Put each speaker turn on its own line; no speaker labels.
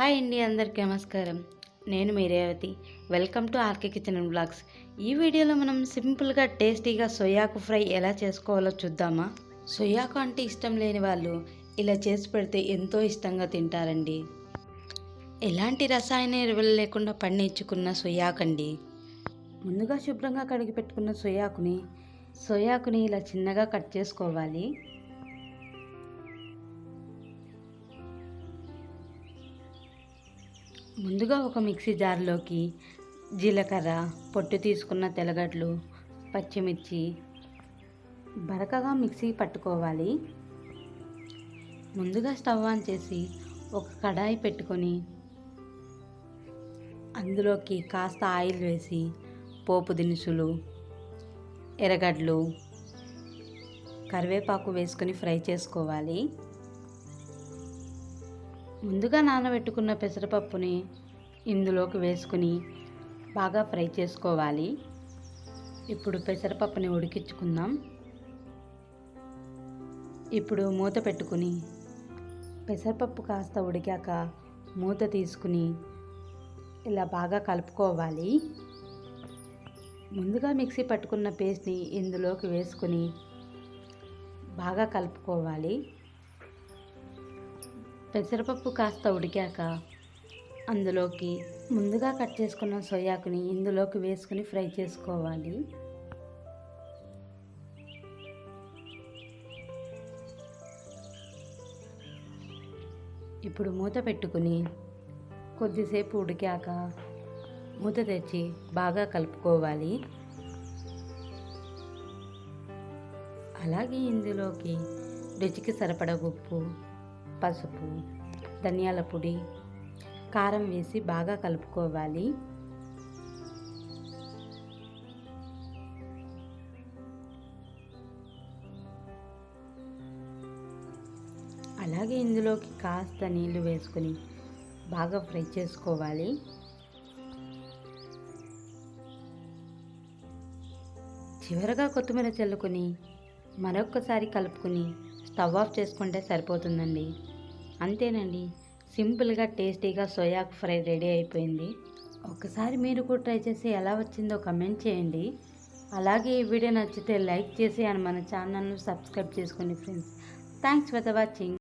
Hi అండి అందరికీ నమస్కారం. నేను మీ Revathi. Welcome to RK kitchen and blogs. ఈ వీడియోలో మనం సింపుల్గా టేస్టీగా సొయాకు ఫ్రై ఎలా చేసుకోవాలో చూద్దామా? సొయాకు అంటే ఇష్టం లేని వాళ్ళు ఇలా చేసి పెడితే ఎంతో ఇష్టంగా తింటారండి. ఎలాంటి రసాయన ఎరువులు లేకుండా పండించుకున్న సొయాకండి? ముందుగా శుభ్రంగా కడిగి పెట్టుకున్న సొయాకుని సొయాకుని ఇలా చిన్నగా కట్ చేసుకోవాలి. ముందుగా ఒక మిక్సీ జార్లోకి జీలకర్ర పొట్టు తీసుకున్న తెల్లగడ్డలు పచ్చిమిర్చి బరకగా మిక్సీ పట్టుకోవాలి. ముందుగా స్టవ్ ఆన్ చేసి ఒక కడాయి పెట్టుకొని అందులోకి కాస్త ఆయిల్ వేసి పోపు దినుసులు ఎర్రగడ్డలు కరివేపాకు వేసుకొని ఫ్రై చేసుకోవాలి. ముందుగా నానబెట్టుకున్న పెసరపప్పుని ఇందులోకి వేసుకుని బాగా ఫ్రై చేసుకోవాలి. ఇప్పుడు పెసరపప్పుని ఉడికించుకుందాం. ఇప్పుడు మూత పెట్టుకుని పెసరపప్పు కాస్త ఉడికాక మూత తీసుకుని ఇలా బాగా కలుపుకోవాలి. ముందుగా మిక్సీ పట్టుకున్న పేస్ట్ని ఇందులోకి వేసుకుని బాగా కలుపుకోవాలి. పెసరపప్పు కాస్త ఉడికాక అందులోకి ముందుగా కట్ చేసుకున్న సోయాకుని ఇందులోకి వేసుకుని ఫ్రై చేసుకోవాలి. ఇప్పుడు మూత పెట్టుకుని కొద్దిసేపు ఉడికాక మూత తెచ్చి బాగా కలుపుకోవాలి. అలాగే ఇందులోకి రుచికి సరిపడ ఉప్పు పసుపు ధనియాల పొడి కారం వేసి బాగా కలుపుకోవాలి. అలాగే ఇందులోకి కాస్త నీళ్ళు వేసుకొని బాగా ఫ్రై చేసుకోవాలి. చివరగా కొత్తిమీర చల్లుకొని మరొక్కసారి కలుపుకొని స్టవ్ ఆఫ్ చేసుకుంటే సరిపోతుందండి. అంతేనండి. సింపుల్గా టేస్టీగా సోయాకు ఫ్రై రెడీ అయిపోయింది. ఒకసారి మీరు కూడా ట్రై చేసి ఎలా వచ్చిందో కమెంట్ చేయండి. అలాగే ఈ వీడియో నచ్చితే లైక్ చేసి అని మన ఛానల్ను సబ్స్క్రైబ్ చేసుకోండి friends. Thanks for the watching.